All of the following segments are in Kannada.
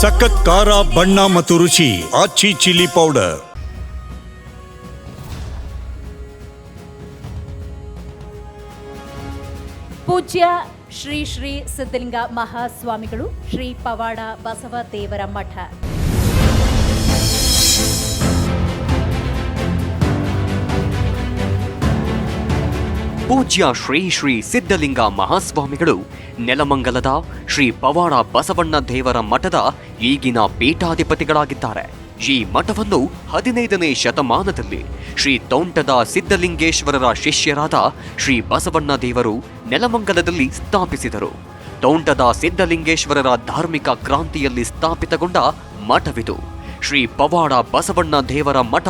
ಸಖತ್ ಖಾರ, ಬಣ್ಣ ಮತ್ತು ರುಚಿ ಆಚಿ ಚಿಲ್ಲಿ ಪೌಡರ್. ಪೂಜ್ಯ ಶ್ರೀ ಶ್ರೀ ಸಿದ್ಧಲಿಂಗ ಮಹಾಸ್ವಾಮಿಗಳು, ಶ್ರೀ ಪವಾಡ ಬಸವ ದೇವರ ಮಠ. ಪೂಜ್ಯ ಶ್ರೀ ಶ್ರೀ ಸಿದ್ಧಲಿಂಗ ಮಹಾಸ್ವಾಮಿಗಳು, ನೆಲಮಂಗಲದ ಶ್ರೀ ಪವಾಡ ಬಸವಣ್ಣ ದೇವರ ಮಠದ ಈಗಿನ ಪೀಠಾಧಿಪತಿಗಳಾಗಿದ್ದಾರೆ. ಈ ಮಠವನ್ನು ಹದಿನೈದನೇ ಶತಮಾನದಲ್ಲಿ ಶ್ರೀ ತೌಂಟದ ಸಿದ್ಧಲಿಂಗೇಶ್ವರರ ಶಿಷ್ಯರಾದ ಶ್ರೀ ಬಸವಣ್ಣ ದೇವರು ನೆಲಮಂಗಲದಲ್ಲಿ ಸ್ಥಾಪಿಸಿದರು. ತೌಂಟದ ಸಿದ್ಧಲಿಂಗೇಶ್ವರರ ಧಾರ್ಮಿಕ ಕ್ರಾಂತಿಯಲ್ಲಿ ಸ್ಥಾಪಿತಗೊಂಡ ಮಠವಿದು. ಶ್ರೀ ಪವಾಡ ಬಸವಣ್ಣ ದೇವರ ಮಠ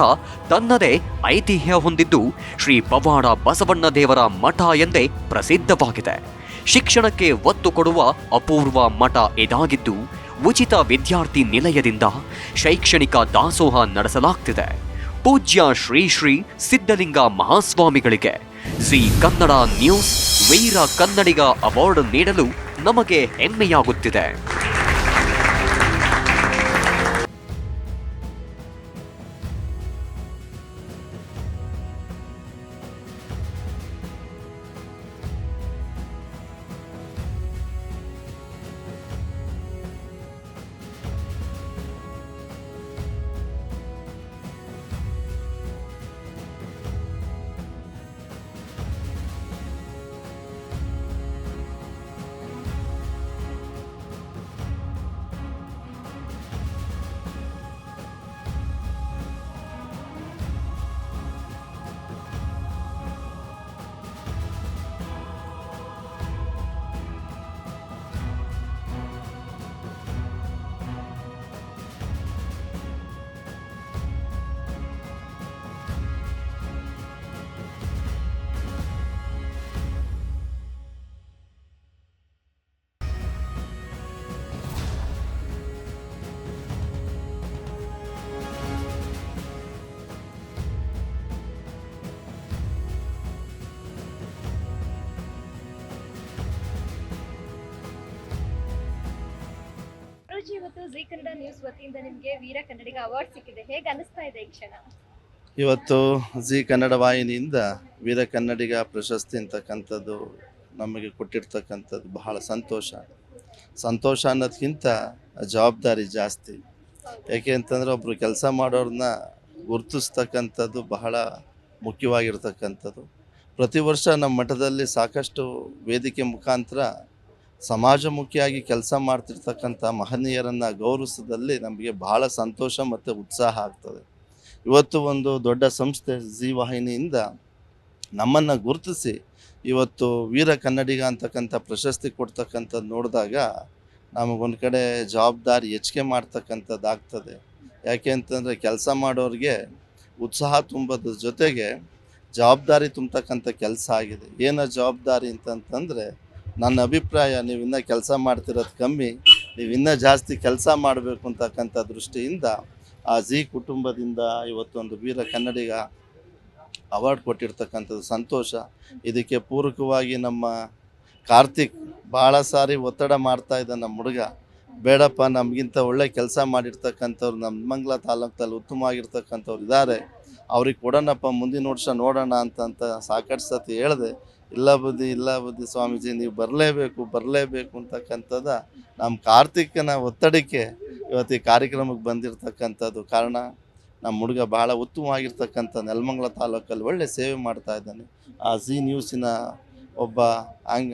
ತನ್ನದೇ ಐತಿಹ್ಯ ಹೊಂದಿದ್ದು ಶ್ರೀ ಪವಾಡ ಬಸವಣ್ಣ ದೇವರ ಮಠ ಎಂದೇ ಪ್ರಸಿದ್ಧವಾಗಿದೆ. ಶಿಕ್ಷಣಕ್ಕೆ ಒತ್ತು ಕೊಡುವ ಅಪೂರ್ವ ಮಠ ಇದಾಗಿದ್ದು, ಉಚಿತ ವಿದ್ಯಾರ್ಥಿ ನಿಲಯದಿಂದ ಶೈಕ್ಷಣಿಕ ದಾಸೋಹ ನಡೆಸಲಾಗ್ತಿದೆ. ಪೂಜ್ಯ Shri Shri Siddhalinga ಮಹಾಸ್ವಾಮಿಗಳಿಗೆ Zee Kannada news Veera Kannadiga award ನೀಡಲು ನಮಗೆ ಹೆಮ್ಮೆಯಾಗುತ್ತಿದೆ. ನ್ಯೂಸ್ ವತಿಯಿಂದ ನಿಮಗೆ ವೀರ ಅವಾರ್ಡ್ ಸಿಕ್ಕಿದೆ. ಹೇಗೆ ಈ ಕ್ಷಣ? ಇವತ್ತು ಜಿ ಕನ್ನಡ ವಾಹಿನಿಯಿಂದ ವೀರ ಕನ್ನಡಿಗ ಪ್ರಶಸ್ತಿ ಅಂತಕ್ಕಂಥದ್ದು ನಮಗೆ ಕೊಟ್ಟಿರ್ತಕ್ಕಂಥದ್ದು ಬಹಳ ಸಂತೋಷ. ಸಂತೋಷ ಅನ್ನೋದಕ್ಕಿಂತ ಜವಾಬ್ದಾರಿ ಜಾಸ್ತಿ. ಯಾಕೆ ಅಂತಂದರೆ ಒಬ್ಬರು ಕೆಲಸ ಮಾಡೋರನ್ನ ಗುರುತಿಸ್ತಕ್ಕಂಥದ್ದು ಬಹಳ ಮುಖ್ಯವಾಗಿರ್ತಕ್ಕಂಥದ್ದು. ಪ್ರತಿ ವರ್ಷ ನಮ್ಮ ಮಠದಲ್ಲಿ ಸಾಕಷ್ಟು ವೇದಿಕೆ ಮುಖಾಂತರ ಸಮಾಜಮುಖಿಯಾಗಿ ಕೆಲಸ ಮಾಡ್ತಿರ್ತಕ್ಕಂಥ ಮಹನೀಯರನ್ನು ಗೌರವಿಸೋದಲ್ಲಿ ನಮಗೆ ಬಹಳ ಸಂತೋಷ ಮತ್ತು ಉತ್ಸಾಹ ಆಗ್ತದೆ. ಇವತ್ತು ಒಂದು ದೊಡ್ಡ ಸಂಸ್ಥೆ ಜಿ ವಾಹಿನಿಯಿಂದ ನಮ್ಮನ್ನು ಗುರುತಿಸಿ ಇವತ್ತು ವೀರ ಕನ್ನಡಿಗ ಅಂತಕ್ಕಂಥ ಪ್ರಶಸ್ತಿ ಕೊಡ್ತಕ್ಕಂಥದ್ದು ನೋಡಿದಾಗ ನಮಗೊಂದು ಕಡೆ ಜವಾಬ್ದಾರಿ ಹೆಚ್ಚಿಗೆ ಮಾಡ್ತಕ್ಕಂಥದ್ದು ಆಗ್ತದೆ. ಯಾಕೆ ಅಂತಂದರೆ ಕೆಲಸ ಮಾಡೋರಿಗೆ ಉತ್ಸಾಹ ತುಂಬೋದ್ರ ಜೊತೆಗೆ ಜವಾಬ್ದಾರಿ ತುಂಬತಕ್ಕಂಥ ಕೆಲಸ ಆಗಿದೆ. ಏನೋ ಜವಾಬ್ದಾರಿ ಅಂತಂತಂದರೆ ನನ್ನ ಅಭಿಪ್ರಾಯ ನೀವು ಇನ್ನೂ ಕೆಲಸ ಮಾಡ್ತಿರೋದು ಕಮ್ಮಿ ನೀವು ಇನ್ನೂ ಜಾಸ್ತಿ ಕೆಲಸ ಮಾಡಬೇಕು ಅಂತಕ್ಕಂಥ ದೃಷ್ಟಿಯಿಂದ ಆ ಜಿ ಕುಟುಂಬದಿಂದ ಇವತ್ತೊಂದು ವೀರ ಕನ್ನಡಿಗ ಅವಾರ್ಡ್ ಕೊಟ್ಟಿರ್ತಕ್ಕಂಥದ್ದು ಸಂತೋಷ. ಇದಕ್ಕೆ ಪೂರಕವಾಗಿ ನಮ್ಮ ಕಾರ್ತಿಕ್ ಭಾಳ ಸಾರಿ ಒತ್ತಡ ಮಾಡ್ತಾ ಇದ್ದ ನಮ್ಮ ಹುಡುಗ. ಬೇಡಪ್ಪ, ನಮಗಿಂತ ಒಳ್ಳೆ ಕೆಲಸ ಮಾಡಿರ್ತಕ್ಕಂಥವ್ರು ನಮ್ಮ ಮಂಗ್ಲ ತಾಲೂಕಲ್ಲಿ ಉತ್ತಮವಾಗಿರ್ತಕ್ಕಂಥವ್ರು ಇದ್ದಾರೆ ಅವ್ರಿಗೆ ಕೊಡೋಣಪ್ಪ, ಮುಂದಿನ ವರ್ಷ ನೋಡೋಣ ಅಂತಂತ ಸಾಕಷ್ಟು ಸತಿ ಹೇಳಿದೆ. ಇಲ್ಲ ಬುದ್ಧಿ ಇಲ್ಲ ಬುದ್ಧಿ ಸ್ವಾಮೀಜಿ, ನೀವು ಬರಲೇಬೇಕು ಬರಲೇಬೇಕು ಅಂತಕ್ಕಂಥದ್ದು ನಮ್ಮ ಕಾರ್ತಿಕನ ಒತ್ತಡಕ್ಕೆ ಇವತ್ತು ಈ ಕಾರ್ಯಕ್ರಮಕ್ಕೆ ಬಂದಿರತಕ್ಕಂಥದ್ದು. ಕಾರಣ ನಮ್ಮ ಹುಡುಗ ಬಹಳ ಉತ್ತಮವಾಗಿರ್ತಕ್ಕಂಥ ನೆಲಮಂಗಲ ತಾಲೂಕಲ್ಲಿ ಒಳ್ಳೆ ಸೇವೆ ಮಾಡ್ತಾ ಇದ್ದಾನೆ. ಆ ಜಿ ನ್ಯೂಸಿನ ಒಬ್ಬ ಆಂಗ್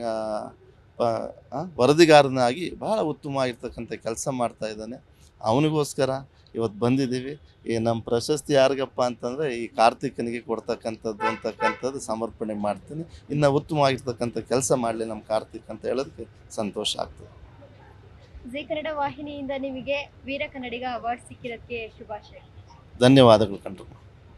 ವರದಿಗಾರನಾಗಿ ಬಹಳ ಉತ್ತಮವಾಗಿರ್ತಕ್ಕಂಥ ಕೆಲಸ ಮಾಡ್ತಾ ಇದ್ದಾನೆ. ಅವನಿಗೋಸ್ಕರ ಇವತ್ತು ಬಂದಿದ್ದೀವಿ. ಈ ನಮ್ಮ ಪ್ರಶಸ್ತಿ ಯಾರಿಗಪ್ಪ ಅಂತಂದರೆ ಈ ಕಾರ್ತಿಕನಿಗೆ ಕೊಡ್ತಕ್ಕಂಥದ್ದು ಅಂತಕ್ಕಂಥದ್ದು ಸಮರ್ಪಣೆ ಮಾಡ್ತೀನಿ. ಇನ್ನು ಉತ್ತಮವಾಗಿರ್ತಕ್ಕಂಥ ಕೆಲಸ ಮಾಡಲಿ ನಮ್ಮ ಕಾರ್ತಿಕ್ ಅಂತ ಹೇಳೋದಕ್ಕೆ ಸಂತೋಷ ಆಗ್ತದೆ. ಜಿ ಕನ್ನಡ ವಾಹಿನಿಯಿಂದ ನಿಮಗೆ ವೀರ ಕನ್ನಡಿಗ ಅವಾರ್ಡ್ ಸಿಕ್ಕಿರೋದಕ್ಕೆ ಶುಭಾಶಯ. ಧನ್ಯವಾದಗಳು ಕಂಡ್ರು.